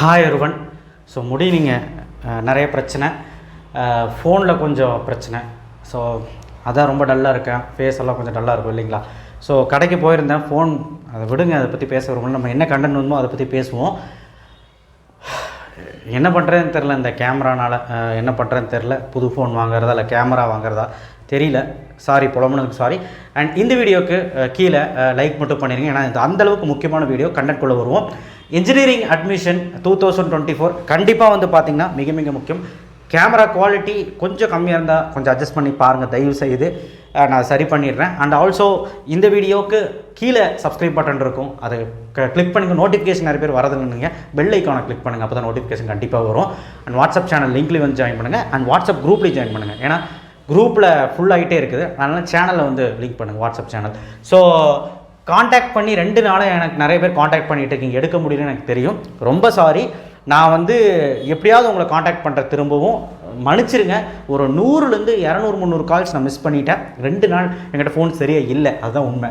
Hi ஒருவன் so முடி நிறைய பிரச்சனை. ஃபோனில் கொஞ்சம் பிரச்சனை. ஸோ அதான் ரொம்ப டல்லாக இருக்கேன். ஃபேஸ் எல்லாம் கொஞ்சம் டல்லாக இருக்கும் இல்லைங்களா? ஸோ கடைக்கு போயிருந்தேன். ஃபோன் அதை விடுங்க. அதை பற்றி பேச வரும்போது நம்ம என்ன கண்டென்ட் வந்தோ அதை பற்றி பேசுவோம். என்ன பண்ணுறதுன்னு தெரில இந்த கேமரானால் என்ன பண்ணுறேன்னு தெரில புது ஃபோன் வாங்குறதா இல்லை கேமரா வாங்குறதா தெரியல. சாரி புலம்புனதுக்கு சாரி அண்ட் இந்த வீடியோவுக்கு கீழே லைக் மட்டும் பண்ணிடுங்க ஏன்னா இது அந்த அளவுக்கு முக்கியமான வீடியோ. கண்டென்ட் கொள்ள வருவோம். Engineering admission two thousand twenty four கண்டிப்பாக வந்து பார்த்திங்கன்னா மிக மிக முக்கியம். கேமரா குவாலிட்டி கொஞ்சம் கம்மியாக இருந்தால் கொஞ்சம் அட்ஜஸ்ட் பண்ணி பாருங்கள் தயவு செய்து. நான் சரி பண்ணிடுறேன். அண்ட் ஆல்சோ இந்த வீடியோவுக்கு கீழே சப்ஸ்கிரைப் பட்டன் இருக்கும். அதை கிளிக் பண்ணுங்கள் நோட்டிஃபிகேஷன் நிறைய பேர் வரதில்லைங்க பெல் ஐக்கானை கிளிக் பண்ணுங்கள் அப்போ தான் நோட்டிஃபிகேஷன் கண்டிப்பாக வரும். அண்ட் வாட்ஸ்அப் சேனல் லிங்க்லேயும் வந்து ஜாயின் பண்ணுங்கள் அண்ட் வாட்ஸ்அப் குரூப்லேயும் ஜாயின் பண்ணுங்கள் ஏன்னா குரூப்பில் ஃபுல்லாகிட்டே இருக்குது. அதனால் சேனலில் வந்து லிங்க் பண்ணுங்கள் வாட்ஸ்அப் சேனல் ஸோ காண்டாக்ட் பண்ணி ரெண்டு நாளாக எனக்கு நிறைய பேர் காண்டாக்ட் பண்ணிகிட்டு இருக்கீங்க. எடுக்க முடியலன்னு எனக்கு தெரியும். ரொம்ப சாரி நான் வந்து எப்படியாவது உங்களை காண்டாக்ட் பண்ணுற திரும்பவும் மன்னிச்சிருங்க. ஒரு நூறுலேருந்து இரநூறு முந்நூறு கால்ஸ் நான் மிஸ் பண்ணிட்டேன். ரெண்டு நாள் என்கிட்ட ஃபோன் சரியாக இல்லை. அதுதான் உண்மை.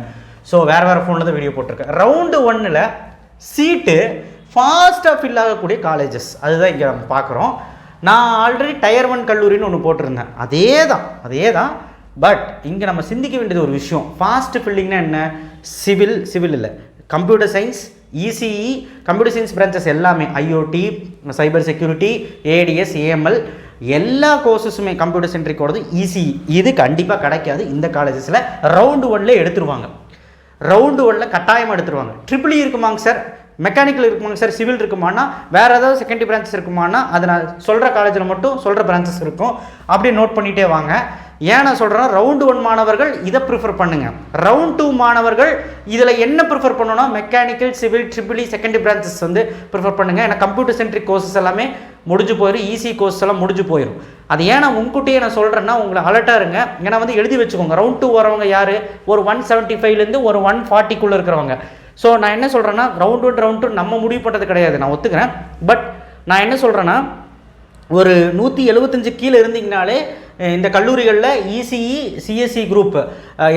ஸோ வேறு வேறு ஃபோனில் தான் வீடியோ போட்டிருக்கேன். ரவுண்டு ஒன்னில் சீட்டு ஃபாஸ்ட்டாக ஃபில் ஆகக்கூடிய காலேஜஸ் அதுதான் இங்கே நம்ம பார்க்குறோம். நான் ஆல்ரெடி டயர் ஒன் கல்லூரின்னு ஒன்று போட்டிருந்தேன். அதே தான் அதே தான் பட் இங்கே நம்ம சிந்திக்க வேண்டியது ஒரு விஷயம். ஃபாஸ்ட் ஃபில்லிங்னா என்ன? சிவில் சிவில் இல்லை. Computer science ECE computer science branches எல்லாமே IoT cyber security ADS AML எல்லா கோர்சஸுமே கம்ப்யூட்டர் சென்ட்ரிக்கோடது இசிஇ இது கண்டிப்பாக கிடைக்காது. இந்த காலேஜஸில் ரவுண்டு ஒன்லேயே எடுத்துருவாங்க. ரவுண்டு ஒன்ல கட்டாயம் எடுத்துருவாங்க. ட்ரிபிள் e இருக்குமாங்க சார் மெக்கானிக்கல் இருக்குமாங்க சார் சிவில் இருக்குமானா வேறு ஏதாவது செகண்டரி பிரான்ச்சஸ் இருக்குமானா அதை நான் சொல்கிற காலேஜில் மட்டும் சொல்கிற பிரான்ச்சஸ் இருக்கும். அப்படியே நோட் பண்ணிகிட்டே வாங்க. ஏன் நான் சொல்கிறேன்னா ரவுண்டு ஒன் மாணவர்கள் இதை ப்ரிஃபர் பண்ணுங்கள் ரவுண்ட் டூ மாணவர்கள் இதில் என்ன ப்ரிஃபர் பண்ணணும்னா mechanical civil triple E secondary branches வந்து ப்ரிஃபர் பண்ணுங்கள் ஏன்னா கம்ப்யூட்டர் சென்ட்ரிக் கோர்சஸ் எல்லாமே முடிஞ்சு போயிடும் ஈஸி கோர்ஸ் எல்லாம் முடிஞ்சு போயிடும் அது ஏன் நான் முன்கூட்டியே நான் சொல்கிறேன்னா உங்களை அலர்ட்டாக இருங்க. ஏன்னா வந்து எழுதி வச்சுக்கோங்க. ரவுண்ட் டூ வரவங்க யார்? ஒரு ஒன் செவன்ட்டி ஃபைவ்லேருந்து ஒரு ஒன் ஃபார்ட்டிக்குள்ளே இருக்கிறவங்க. ஸோ நான் என்ன சொல்கிறேன்னா ரவுண்ட் ஒன் ரவுண்ட் டூ நம்ம முடிவு பண்ணுறது கிடையாது. நான் ஒத்துக்கிறேன். பட் நான் என்ன சொல்கிறேன்னா ஒரு நூற்றி எழுபத்தஞ்சு கீழே இருந்தீங்கனாலே இந்த கல்லூரிகளில் இசிஇ சிஎஸ்சி குரூப்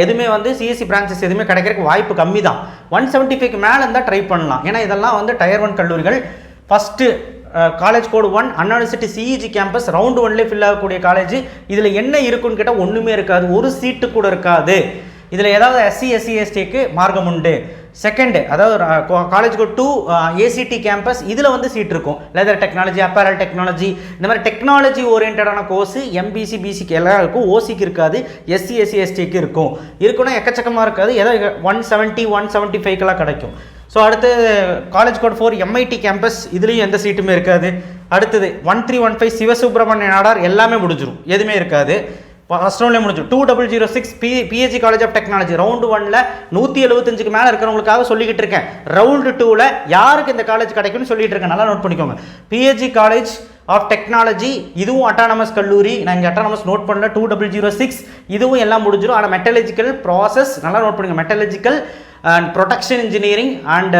எதுவுமே வந்து சிஎஸ்சி பிரான்ச்சஸ் எதுவுமே கிடைக்கிறதுக்கு வாய்ப்பு கம்மி தான் ஒன் செவன்ட்டி ஃபைவ்க்கு மேலே இருந்தால் ட்ரை பண்ணலாம். ஏன்னா இதெல்லாம் வந்து டயர் ஒன் கல்லூரிகள். First college code one Anna university CEG campus round ஒன்லேயே fill ஆகக்கூடிய காலேஜ் இதில் என்ன இருக்குன்னு கேட்டால் ஒன்றுமே இருக்காது. ஒரு சீட்டு கூட இருக்காது. இதில் ஏதாவது எஸ்சி எஸ்சி எஸ்டிக்கு மார்க்கம் உண்டு. செகண்டு அதாவது college code two ACT campus இதில் வந்து சீட் இருக்கும். லெதர் டெக்னாலஜி அப்பேரல் டெக்னாலஜி இந்த மாதிரி டெக்னாலஜி ஓரியன்டான கோர்ஸு எம்பிசி பிசிக்கு எல்லாம் இருக்கும் ஓசிக்கு இருக்காது எஸ்சி எஸ்சி எஸ்டிக்கு இருக்கும். இருக்குன்னா எக்கச்சக்கமாக இருக்காது. ஏதோ ஒன் செவன்ட்டி ஒன் செவன்ட்டி ஃபைவ்க்கெல்லாம் கிடைக்கும். ஸோ அடுத்து college code four MIT campus இதுலேயும் எந்த சீட்டுமே இருக்காது. அடுத்தது one three one five Sivasubramaniya Nadar எல்லாமே முடிஞ்சிடும் எதுவுமே இருக்காது. ஃபஸ்ட் ரவுண்ட்லேயே முடிஞ்சு two double zero six P PSG college of technology round ஒனில் நூற்றி எழுபத்தஞ்சுக்கு மேலே இருக்கிறவங்களுக்காக சொல்லிக்கிட்டு இருக்கேன். ரவுண்டு டூவில் யாருக்கு இந்த காலேஜ் கிடைக்கும்னு சொல்லிட்டு இருக்கேன். நல்லா நோட் பண்ணிக்கோங்க. பிஹெச்சி காலேஜ் ஆஃப் டெக்னாலஜி இதுவும் அட்டானமஸ் கல்லூரி. நான் இங்கே அட்டானமஸ் நோட் பண்ணல. டூ டபுள் ஜீரோ சிக்ஸ் இதுவும் எல்லாம் முடிஞ்சிடும். ஆனால் மெட்டலஜிக்கல் ப்ராசஸ் நல்லா நோட் பண்ணுங்கள் metallurgical and production engineering and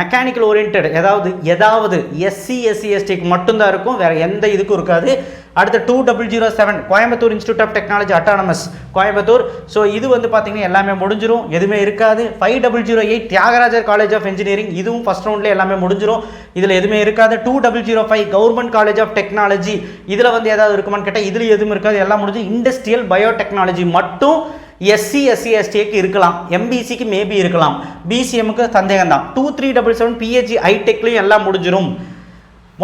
mechanical oriented ஏதாவது ஏதாவது எஸ்சி எஸ்சி எஸ்டிக்கு மட்டும்தான் இருக்கும் வேறு எந்த இதுக்கும் இருக்காது. அடுத்து two double zero seven Coimbatore institute of technology autonomous Coimbatore so இது வந்து பார்த்தீங்கன்னா எல்லாமே முடிஞ்சிடும் எதுவுமே இருக்காது. Five double zero eight Thiagarajar college of engineering இதுவும் ஃபஸ்ட் ரவுண்டில் எல்லாமே முடிஞ்சிடும் இதில் எதுவுமே இருக்காது. Two double zero five government college of technology இதில் வந்து ஏதாவது இருக்குமான்னு கேட்டால் இதில் எதுவும் இருக்காது. எல்லாம் முடிஞ்சு இண்டஸ்ட்ரியல் பயோடெக்னாலஜி மட்டும் எஸ்சி எஸ்சி எஸ்டிக்கு இருக்கலாம். எம்பிசிக்கு மேபி இருக்கலாம். பிசிஎம்க்கு சந்தேகம் தான் two three double seven PSG ஐடெக்லையும் எல்லாம் முடிஞ்சிடும்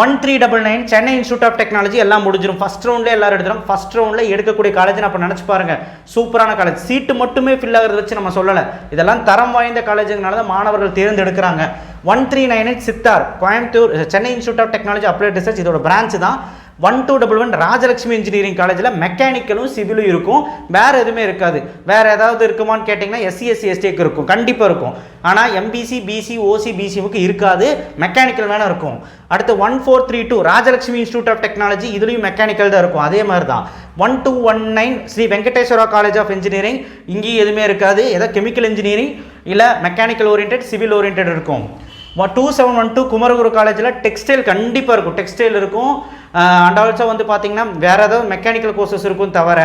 one three double nine Chennai institute of technology எல்லாம் முடிஞ்சிடும் ஃபஸ்ட் ரவுண்ட்லேயே எல்லாரும் எடுத்துரும். ஃபஸ்ட் ரவுண்டில் எடுக்கக்கூடிய காலேஜ் அப்போ நினச்சி பாருங்க. சூப்பரான காலேஜ் சீட்டு மட்டுமே ஃபில் ஆகிறத வச்சு நம்ம சொல்லலை. இதெல்லாம் தரம் வாய்ந்த காலேஜுங்கனால தான் மாணவர்கள் தேர்ந்தெடுக்கிறாங்க. One three nine eight sitar Coimbatore Chennai institute of technology applied research இதோட பிரான்ச் தான். One two double one Rajalakshmi engineering காலேஜில் மெக்கானிக்கலும் சிவிலும் இருக்கும். வேறு எதுவுமே இருக்காது. வேறு ஏதாவது இருக்குமான்னு கேட்டிங்கன்னா எஸ்சி எஸ்சி எஸ்டிக்கு இருக்கும். கண்டிப்பாக இருக்கும். ஆனால் எம்பிசி பிசி ஓசி பிசிமுக்கு இருக்காது. மெக்கானிக்கல் வேணால் இருக்கும். அடுத்து one four three two Rajalakshmi institute of technology இதுலேயும் மெக்கானிக்கல் தான் இருக்கும். அதே மாதிரி தான் one two one nine Sri Venkateswara college of engineering இங்கேயும் எதுவுமே இருக்காது. ஏதோ கெமிக்கல் இன்ஜினியரிங் இல்லை மெக்கானிக்கல் ஓரியன்ட் சிவில் ஓரியன்ட் இருக்கும். Two seven one two Kumaraguru காலேஜில் டெக்ஸ்டைல் கண்டிப்பாக இருக்கும். டெக்ஸ்டைல் இருக்கும். அண்ட் ஆல்சோ வந்து பார்த்தீங்கன்னா வேறு ஏதாவது மெக்கானிக்கல் கோர்சஸ் இருக்கும் தவிர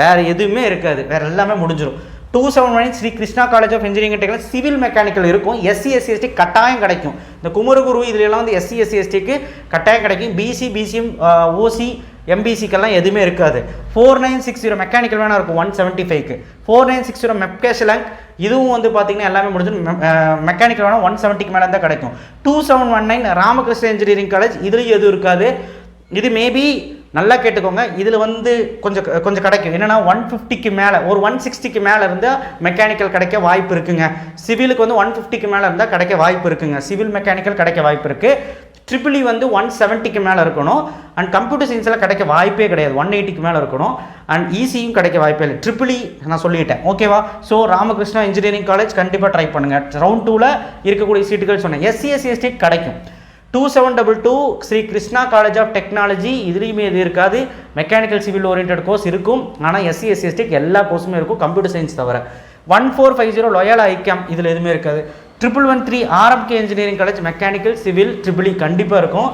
வேறு எதுவுமே இருக்காது. வேறு எல்லாமே முடிஞ்சிடும் two seven one Sri Krishna college of engineering technology civil mechanical இருக்கும். எஸ்சி எஸ்சி எஸ்டி கட்டாயம் கிடைக்கும். இந்த குமரகுரு இதுலலாம் வந்து எஸ்சி எஸ்சி எஸ்டிக்கு கட்டாயம் கிடைக்கும். பிசி பிசிஎம் ஓசி எம்பிசிக்கெல்லாம் எதுவுமே இருக்காது. Four nine six zero mechanical வேணால் இருக்கும். ஒன் செவன்ட்டி ஃபைவ்க்கு ஃபோர் நைன் சிக்ஸ் ஜீரோ மெப்கேஷலங் இதுவும் வந்து பார்த்தீங்கன்னா எல்லாமே முடிஞ்சு மெக்கானிக்கல் வேணால் ஒன் செவன்ட்டிக்கு மேலே தான் கிடைக்கும். Two seven one nine Ramakrishna engineering college இதுலேயும் எதுவும் இருக்காது. இது மேபி நல்லா கேட்டுக்கோங்க. இதில் வந்து கொஞ்சம் கொஞ்சம் கிடைக்கும். என்னென்னா ஒன் ஃபிஃப்டிக்கு மேலே ஒரு ஒன் சிக்ஸ்டிக்கு மேலே இருந்தால் மெக்கானிக்கல் கிடைக்க வாய்ப்பு இருக்குங்க. சிவிலுக்கு வந்து ஒன் ஃபிஃப்டிக்கு மேலே இருந்தால் கிடைக்க வாய்ப்பு இருக்குங்க. சிவில் மெக்கானிக்கல் கிடைக்க வாய்ப்பு இருக்குது ட்ரிபிளி வந்து ஒன் செவன்ட்டிக்கு மேலே இருக்கணும். அண்ட் கம்ப்யூட்டர் சயின்ஸில் கிடைக்க வாய்ப்பே கிடையாது. ஒன் எயிட்டிக்கு மேலே இருக்கணும். அண்ட் ஈஸியும் கிடைக்க வாய்ப்பே இல்லை. ட்ரிபிளி நான் சொல்லிட்டேன். ஓகேவா ஸோ ராமகிருஷ்ணா இன்ஜினியரிங் காலேஜ் கண்டிப்பாக ட்ரை பண்ணுங்கள் ரவுண்ட் டூவில் இருக்கக்கூடிய சீட்டுகள் சொன்னேன். எஸ்சி எஸ்சி எஸ்டி கிடைக்கும். Two seven double two Sri Krishna college of technology இதுலேயுமே இது இருக்காது. மெக்கானிக்கல் சிவில் ஓரியன்ட் கோர்ஸ் இருக்கும். ஆனால் எஸ்சி எஸ்சி எஸ்டிக்கு எல்லா கோர்ஸுமே இருக்கும். கம்ப்யூட்டர் சயின்ஸ் தவிர. One four five zero Loyola ICAM இதில் எதுவுமே இருக்காது. Triple one three RMK engineering college mechanical civil triple E கண்டிப்பாக இருக்கும்.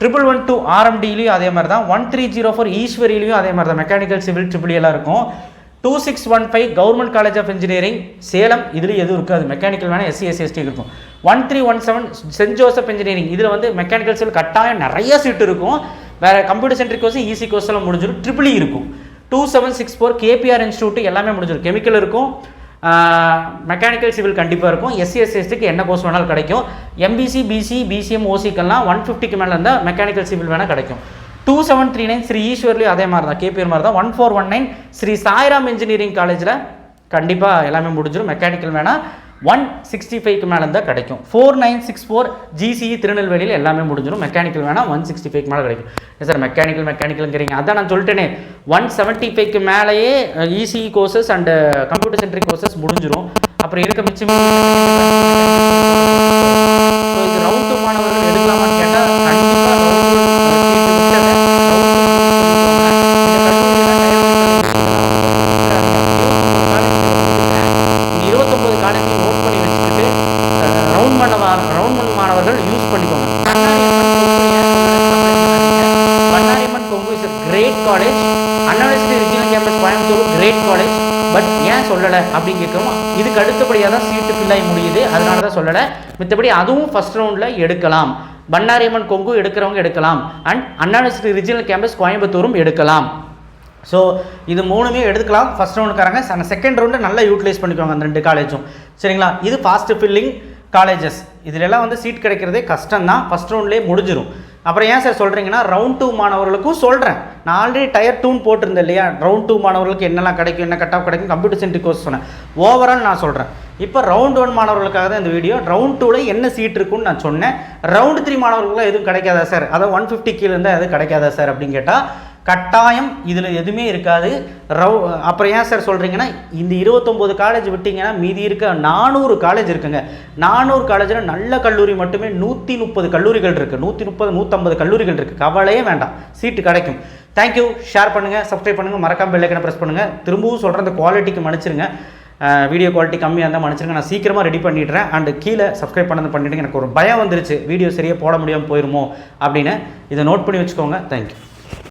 ட்ரிபிள் ஒன் டூ ஆர்எம்டிலையும் அதே மாதிரி தான் ஒன் த்ரீ ஜீரோ ஃபோர் ஈஸ்வரிலையும் அதே மாதிரி தான் மெக்கானிக்கல் சிவில் ட்ரிபிள் எல்லாம் இருக்கும். Two six one five government college of engineering Salem இதில் எதுவும் இருக்காது. மெக்கானிக்கல் வேணால் எஸ்சி எஸ்சிஎஸ்டி இருக்கும் one three one seven saint Joseph engineering இதில் வந்து மெக்கானிக்கல் சிவில் கட்டாயம் நிறைய சீட் இருக்கும். வேறு computer centric course EC course எல்லாம் முடிஞ்சிடும் ட்ரிபிள் இருக்கும். Two seven six four KPR institute எல்லாமே முடிஞ்சிடும் கெமிக்கல் இருக்கும். மெக்கானிக்கல் சிவில் கண்டிப்பாக இருக்கும். எஸ்சி எஸ்சிஎஸ்டிக்கு என்ன கோர்ஸ் வேணாலும் கிடைக்கும். எம்பிசி பிசி பிசிஎம் ஓசிக்கெல்லாம் ஒன் ஃபிஃப்டிக்கு மேலே இருந்தால் மெக்கானிக்கல் சிவில் வேணால் கிடைக்கும். Two seven three nine Sri ஈஸ்வர்லேயும் அதே மாதிரி தான். கேபிஆர் மாதிரி தான். One four one nine Sri Sairam engineering காலேஜில் கண்டிப்பாக எல்லாமே முடிஞ்சிடும் மெக்கானிக்கல் வேணால் ஒன் சிக்ஸ்டி ஃபைவ்க்கு மேலே இருந்தால் கிடைக்கும் four nine six four GCE திருநெல்வேலியில் எல்லாமே முடிஞ்சிடும் மெக்கானிக்கல் வேணால் ஒன் சிக்ஸ்டி ஃபைவ்க்கு மேலே கிடைக்கும். சார் மெக்கானிக்கல் மெக்கானிக்கல்ங்கிறீங்க அதான் நான் சொல்லிட்டேனே. ஒன் செவன்ட்டி ஃபைவ்க்கு மேலேயே ECE courses and computer centric courses முடிஞ்சிடும் அப்புறம் இருக்க மிச்சம் ஸோ இது ரவுண்ட் டூ மாணவர்கள் எடுக்கலாமான்னு கேட்டால் கண்டிப்பாக இருபத்தொம்பது காலேஜ் நோட் பண்ணி வச்சுக்கிட்டு ரவுண்ட் பண்ண ரவுண்ட் யூஸ் பண்ணிக்கோங்க. Bannariamman Kongu is great college Anna university regional campus Coimbatore great college but ஏன் சொல்லலை அப்படின்னு கேட்குறோம் இதுக்கு அடுத்தபடியாக தான் சீட்டு ஃபில் ஆகி முடியுது. அதனால தான் சொல்லலை. மித்தபடி அதுவும் ஃபர்ஸ்ட் ரவுண்டில் எடுக்கலாம். பண்ணாரியம்மன் கொங்கு எடுக்கிறவங்க எடுக்கலாம். And Anna university regional campus கோயம்புத்தூரும் எடுக்கலாம். ஸோ இது மூணுமே எடுத்துக்கலாம் ஃபஸ்ட் ரவுண்டுக்காரங்க செகண்ட் ரவுண்டு நல்லா யூட்டிலைஸ் பண்ணிக்கோங்க அந்த ரெண்டு காலேஜும் சரிங்களா? இது ஃபாஸ்ட்டு ஃபில்லிங் காலேஜஸ். இதிலெல்லாம் வந்து சீட் கிடைக்கிறதே கஷ்டம் தான் ஃபஸ்ட் ரவுண்ட்லேயே முடிஞ்சிடும் அப்புறம் ஏன் சார் சொல்கிறீங்கன்னா ரவுண்ட் டூ மாணவர்களுக்கும் சொல்கிறேன் நான் ஆல்ரெடி டயர் டூன்னு போட்டிருந்தேன் இல்லையா? ரவுண்ட் டூ மாணவர்களுக்கு என்னெல்லாம் கிடைக்கும் என்ன கட் ஆஃப் கிடைக்கும் கம்ப்யூட்டர் சென்ட்ரிக் கோர்ஸ் சொன்னேன். ஓவரால் நான் சொல்கிறேன் இப்போ ரவுண்ட் ஒன் மாணவர்களுக்காக தான் இந்த வீடியோ ரவுண்ட் டூவில் என்ன சீட் இருக்குன்னு நான் சொன்னேன். ரவுண்ட் த்ரீ மாணவர்களுக்கு எதுவும் கிடைக்காதா சார் அதான் ஒன் ஃபிஃப்டி கீழே இருந்தால் எதுவும் கிடைக்காதா சார் அப்படின்னு கேட்டால் கட்டாயம் இதில் எதுவுமே இருக்காது. ரவ் அப்புறம் ஏன் சார் சொல்கிறீங்கன்னா இந்த இருபத்தொம்போது காலேஜ் விட்டிங்கன்னா மீதி இருக்க நானூறு காலேஜ் இருக்குங்க. நானூறு காலேஜில் நல்ல கல்லூரி மட்டுமே நூற்றி முப்பது கல்லூரிகள் இருக்குது நூற்றி முப்பது நூற்றம்பது கல்லூரிகள் இருக்குது கவலையே வேண்டாம். சீட்டு கிடைக்கும். தேங்க்யூ ஷேர் பண்ணுங்கள் சப்ஸ்கிரைப் பண்ணுங்கள் மறக்காம பெல்லைக்கனை ப்ரெஸ் பண்ணுங்கள் திரும்பவும் சொல்கிற அந்த குவாலிட்டிக்கு மன்னிச்சிருங்க. வீடியோ குவாலிட்டி கம்மியாக இருந்தால் மன்னிச்சிருங்க. நான் சீக்கிரமாக ரெடி பண்ணிடுறேன். அண்டு கீழே சப்ஸ்கிரைப் பண்ணது பண்ணிவிட்டு எனக்கு ஒரு பயம் வந்துருச்சு. வீடியோ சரியாக போட முடியாமல் போயிருமோ அப்படின்னு. இதை நோட் பண்ணி வச்சுக்கோங்க. தேங்க்யூ